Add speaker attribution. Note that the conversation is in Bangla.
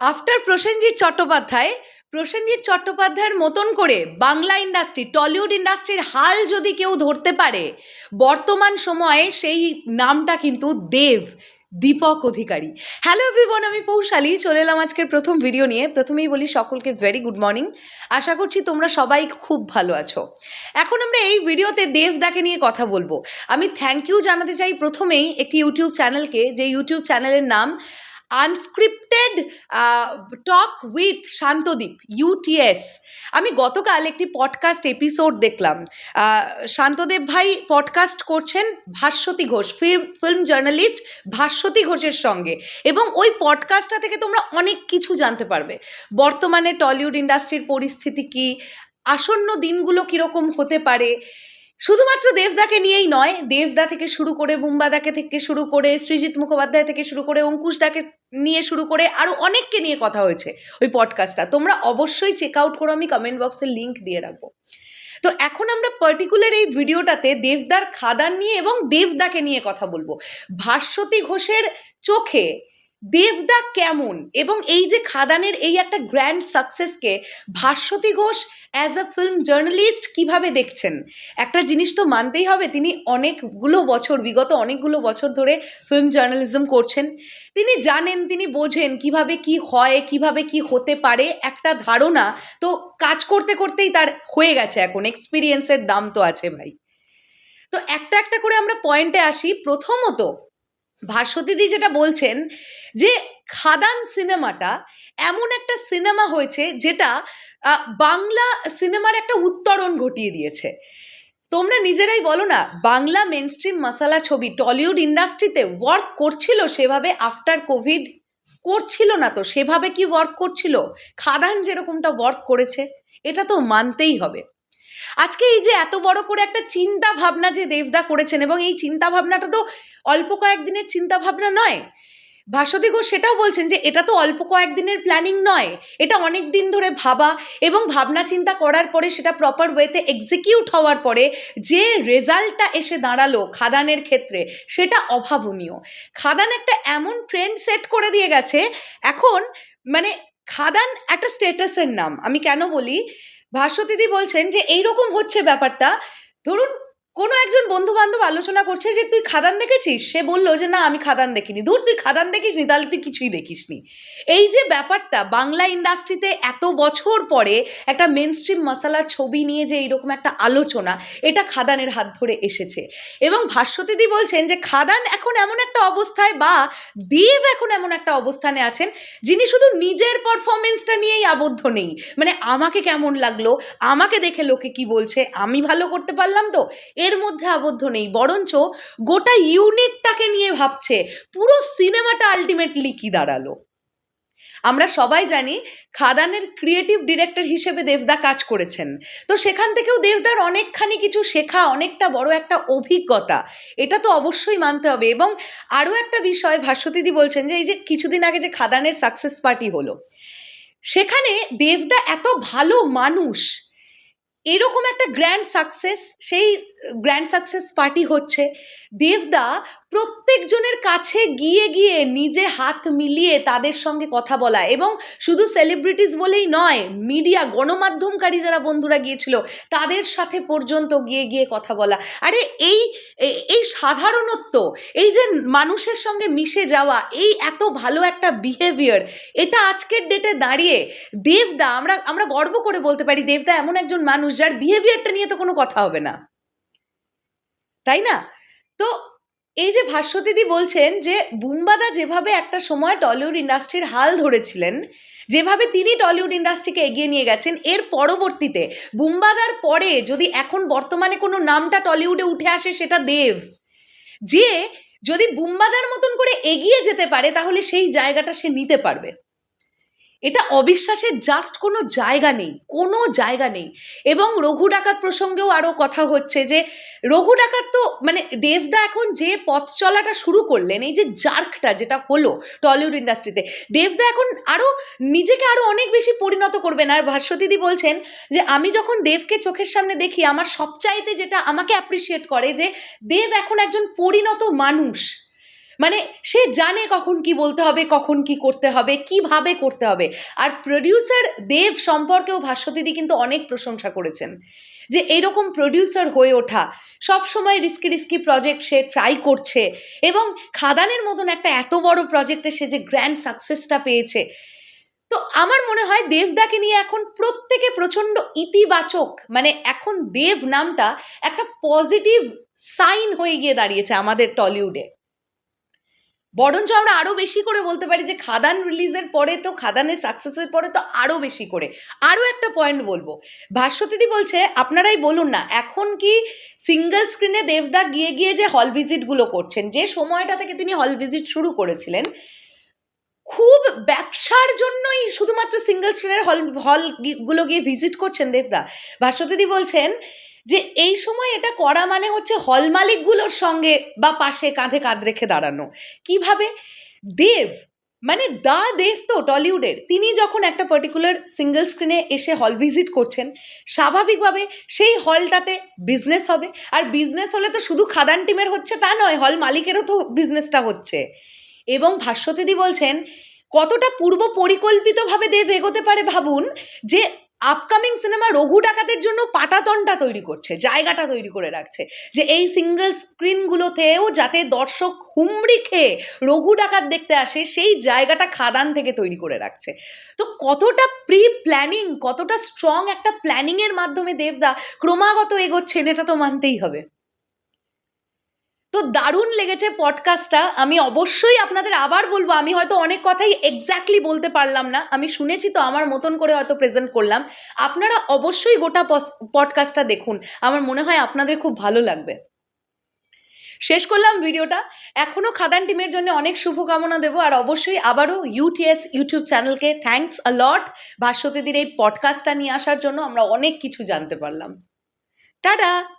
Speaker 1: আফটার প্রসেনজিৎ চট্টোপাধ্যায় প্রসেনজিৎ চট্টোপাধ্যায়ের মতন করে বাংলা ইন্ডাস্ট্রি টলিউড ইন্ডাস্ট্রির হাল যদি কেউ ধরতে পারে, বর্তমান সময়ে সেই নামটা কিন্তু দেব, দীপক অধিকারী। হ্যালো এভরিওয়ান আমি পৌশালী, চলে এলাম আজকের প্রথম ভিডিও নিয়ে। প্রথমেই বলি সকলকে ভেরি গুড মর্নিং আশা করছি তোমরা সবাই খুব ভালো আছো। এখন আমরা এই ভিডিওতে দেবদাকে নিয়ে কথা বলব। আমি থ্যাংক ইউ জানাতে চাই প্রথমেই একটি ইউটিউব চ্যানেলকে যে ইউটিউব চ্যানেলের নাম unscripted talk with Shantadeep UTS আমি গতকাল একটি পডকাস্ট এপিসোড দেখলাম। শান্তদেব ভাই পডকাস্ট করছেন Bhaswati Ghosh film film journalist Bhaswati ঘোষের সঙ্গে। এবং ওই পডকাস্টটা থেকে তোমরা অনেক কিছু জানতে পারবে। বর্তমানে টলিউড ইন্ডাস্ট্রির পরিস্থিতি কি? আসন্ন দিনগুলো কীরকম হতে পারে? শুধুমাত্র দেবদাকে নিয়েই নয়, দেবদা থেকে শুরু করে বুম্বাদাকে থেকে শুরু করে, সৃজিৎ মুখোপাধ্যায় থেকে শুরু করে, অঙ্কুশদাকে নিয়ে শুরু করে আরও অনেককে নিয়ে কথা হয়েছে ওই পডকাস্টটা তোমরা অবশ্যই চেক আউট করো, আমি কমেন্ট বক্সে লিঙ্ক দিয়ে রাখব। তো এখন আমরা পার্টিকুলার এই ভিডিওটাতে দেবদার খাদান নিয়ে এবং দেবদাকে নিয়ে কথা বলব। ভাস্বতী ঘোষের চোখে দেবদা কেমন? এবং এই যে খাদানের এই একটা grand সাকসেসকে Bhaswati Ghosh as a film journalist কীভাবে দেখছেন? একটা জিনিস তো মানতেই হবে, তিনি অনেকগুলো বছর, বিগত অনেকগুলো বছর ধরে ফিল্ম জার্নালিজম করছেন। তিনি জানেন, তিনি বোঝেন কীভাবে কি হয়, কীভাবে কি হতে পারে, একটা ধারণা তো কাজ করতে করতেই তার হয়ে গেছে এখন এক্সপিরিয়েন্সের দাম তো আছে ভাই। তো একটা একটা করে আমরা পয়েন্টে আসি। প্রথমত ভাস্বতীদি যেটা বলছেন যে খাদান সিনেমাটা এমন একটা সিনেমা হয়েছে যেটা বাংলা সিনেমার একটা উত্তরণ ঘটিয়ে দিয়েছে। তোমরা নিজেরাই বলো না, বাংলা মেন স্ট্রিম মশালা ছবি টলিউড ইন্ডাস্ট্রিতে ওয়ার্ক করছিল সেভাবে আফটার কোভিড করছিল না তো, সেভাবে কি ওয়ার্ক করছিল? খাদান যেরকমটা ওয়ার্ক করেছে, এটা তো মানতেই হবে। আজকে এই যে এত বড় করে একটা চিন্তা ভাবনা যে দেবদা করেছেন, এবং এই চিন্তা ভাবনাটা তো অল্প কয়েকদিনের চিন্তা ভাবনা নয়। ভাস্বতী ঘোষ সেটাও বলছেন যে এটা তো অল্প কয়েকদিনের প্ল্যানিং নয়, এটা অনেক দিন ধরে ভাবা, এবং ভাবনা চিন্তা করার পরে সেটা প্রপার ওয়েতে এক্সিকিউট হওয়ার পরে যে রেজাল্টটা এসে দাঁড়াল খাদানের ক্ষেত্রে, সেটা অভাবনীয়। খাদান একটা এমন ট্রেন্ড সেট করে দিয়ে গেছে, এখন মানে খাদান একটা স্টেটাসের নাম। আমি কেন বলি? ভাস্বতীদি বলছেন যে এইরকম হচ্ছে ব্যাপারটা। ধরুন কোনো একজন বন্ধু বান্ধব আলোচনা করছে যে, তুই খাদান দেখেছিস? সে বলল যে, না, আমি খাদান দেখিনি। ধুর, তুই খাদান দেখিসনি? তাহলে তুই কিছুই দেখিসনি। এই যে ব্যাপারটা, বাংলা ইন্ডাস্ট্রিতে এত বছর পরে একটা মেন স্ট্রিম মশালা ছবি নিয়ে যে এইরকম একটা আলোচনা, এটা খাদানের হাত ধরে এসেছে। এবং ভাস্বতীদি বলছেন যে, খাদান এখন এমন একটা অবস্থায় বা দেব এখন এমন একটা অবস্থানে আছেন, যিনি শুধু নিজের পারফরমেন্সটা নিয়েই আবদ্ধ নেই। মানে আমাকে কেমন লাগল? আমাকে দেখে লোকে কি বলছে? আমি ভালো করতে পারলাম তো? এর মধ্যে আবদ্ধ নেই, বরঞ্চ গোটা ইউনিটটাকে নিয়ে ভাবছে, পুরো সিনেমাটা আলটিমেটলি কি দাঁড়াল? আমরা সবাই জানি খাদানের ক্রিয়েটিভ ডিরেক্টর হিসেবে দেবদা কাজ করেছেন। তো সেখান থেকেও দেবদার অনেকখানি কিছু শেখা, অনেকটা বড় একটা অভিজ্ঞতা, এটা তো অবশ্যই মানতে হবে। এবং আরও একটা বিষয় ভাস্বতীদি বলছেন যে, এই যে কিছুদিন আগে যে খাদানের সাকসেস পার্টি হলো, সেখানে দেবদা এত ভালো মানুষ এরকম একটা গ্র্যান্ড সাকসেস সেই গ্র্যান্ড সাকসেস পার্টি হচ্ছে দেবদা প্রত্যেকজনের কাছে গিয়ে গিয়ে নিজে হাত মিলিয়ে তাদের সঙ্গে কথা বলা এবং শুধু সেলিব্রিটিস বলেই নয় মিডিয়া গণমাধ্যমকারী যারা বন্ধুরা গিয়েছিল, তাদের সাথে পর্যন্ত গিয়ে গিয়ে কথা বলা। আরে এই এই সাধারণত্ব, এই যে মানুষের সঙ্গে মিশে যাওয়া, এই এত ভালো একটা বিহেভিয়ার এটা আজকের ডেটে দাঁড়িয়ে, দেবদা, আমরা আমরা গর্ব করে বলতে পারি, দেবদা এমন একজন মানুষ যার বিহেভিয়ারটা নিয়ে তো কোনো কথা হবে না। তাই না? তো এই যে ভাস্বতীদি বলছেন যে বুম্বাদা যেভাবে একটা সময় টলিউড ইন্ডাস্ট্রির হাল ধরেছিলেন, যেভাবে তিনি টলিউড ইন্ডাস্ট্রিকে এগিয়ে নিয়ে গেছেন, এর পরবর্তীতে বুম্বাদার পরে যদি এখন বর্তমানে কোনো নামটা টলিউডে উঠে আসে সেটা দেব। যে যদি বুম্বাদার মতন করে এগিয়ে যেতে পারে, তাহলে সেই জায়গাটা সে নিতে পারবে। এটা অবিশ্বাসের জাস্ট কোনো জায়গা নেই, কোনো জায়গা নেই। এবং রঘু ডাকাত প্রসঙ্গেও আরও কথা হচ্ছে যে, রঘু ডাকাত তো মানে দেবদা এখন যে পথ চলাটা শুরু করলেন, এই যে জার্কটা যেটা হলো টলিউড ইন্ডাস্ট্রিতে, দেবদা এখন আরও নিজেকে আরও অনেক বেশি পরিণত করবেন। আর ভাস্বতীদি বলছেন যে, আমি যখন দেবকে চোখের সামনে দেখি, আমার সবচাইতে যেটা আমাকে অ্যাপ্রিসিয়েট করে যে, দেব এখন একজন পরিণত মানুষ। মানে সে জানে কখন কি বলতে হবে, কখন কি করতে হবে, কীভাবে করতে হবে। আর প্রডিউসার দেব সম্পর্কেও ভাস্বতীদি কিন্তু অনেক প্রশংসা করেছেন। যে এরকম প্রডিউসার হয়ে ওঠা, সব সময় রিস্কি রিস্কি প্রজেক্ট সে ট্রাই করছে এবং খাদানের মতন একটা এত বড় প্রজেক্টে সে যে গ্র্যান্ড সাকসেসটা পেয়েছে। তো আমার মনে হয় দেবদাকে নিয়ে এখন প্রত্যেকে প্রচণ্ড ইতিবাচক মানে এখন দেব নামটা একটা পজিটিভ সাইন হয়ে গিয়ে দাঁড়িয়েছে আমাদের টলিউডে বরঞ্চ আমরা আরও বেশি করে বলতে পারি যে খাদান রিলিজের পরে তো, খাদানের সাকসেসের পরে তো আরও বেশি করে। আরও একটা পয়েন্ট বলব। ভাস্বতীদি বলছে, আপনারাই বলুন না, এখন কি সিঙ্গেল স্ক্রিনে দেবদা গিয়ে গিয়ে যে হল ভিজিটগুলো করছেন, যে সময়টা থেকে তিনি হল ভিজিট শুরু করেছিলেন, খুব ব্যবসার জন্যই শুধুমাত্র সিঙ্গেল স্ক্রিনের হল হলগুলো গিয়ে ভিজিট করছেন দেবদা। ভাস্বতীদি বলছেন যে এই সময় এটা করা মানে হচ্ছে হল মালিকগুলোর সঙ্গে বা পাশে কাঁধে কাঁধ রেখে দাঁড়ানো। কীভাবে? দেব মানে দা দেব তো টলিউডের। তিনি যখন একটা পার্টিকুলার সিঙ্গেল স্ক্রিনে এসে হল ভিজিট করছেন, স্বাভাবিকভাবে সেই হলটাতে বিজনেস হবে। আর বিজনেস হলে তো শুধু খাদান টিমের হচ্ছে তা নয় হল মালিকেরও তো বিজনেসটা হচ্ছে। এবং ভাস্বতীদি বলছেন, কতটা পূর্ব পরিকল্পিতভাবে দেব এগোতে পারে ভাবুন যে আপকামিং সিনেমা রঘু ডাকাতের জন্য পাটাতনটা তৈরি করছে, জায়গাটা তৈরি করে রাখছে। যে এই সিঙ্গেল স্ক্রিনগুলোতেও যাতে দর্শক হুমড়ি খেয়ে রঘু ডাকাত দেখতে আসে, সেই জায়গাটা খাদান থেকে তৈরি করে রাখছে। তো কতটা প্রি প্ল্যানিং কতটা স্ট্রং একটা প্ল্যানিংয়ের মাধ্যমে দেবদা ক্রমাগত এগোচ্ছেন, এটা তো মানতেই হবে। তো দারুণ লেগেছে পডকাস্টটা আমি অবশ্যই আপনাদের আবার বলব, আমি হয়তো অনেক কথাই এক্স্যাক্টলি বলতে পারলাম না। আমি শুনেছি তো আমার মতন করে হয়তো প্রেজেন্ট করলাম। আপনারা অবশ্যই গোটা পডকাস্টটা দেখুন। আমার মনে হয় আপনাদের খুব ভালো লাগবে। শেষ করলাম ভিডিওটা। এখনও খাদান টিমের জন্য অনেক শুভকামনা দেবো। আর অবশ্যই আবারও ইউটিএস ইউটিউব চ্যানেলকে থ্যাঙ্কস আ লট ভাস্বতীদির এই পডকাস্টটা নিয়ে আসার জন্য আমরা অনেক কিছু জানতে পারলাম। টাটা!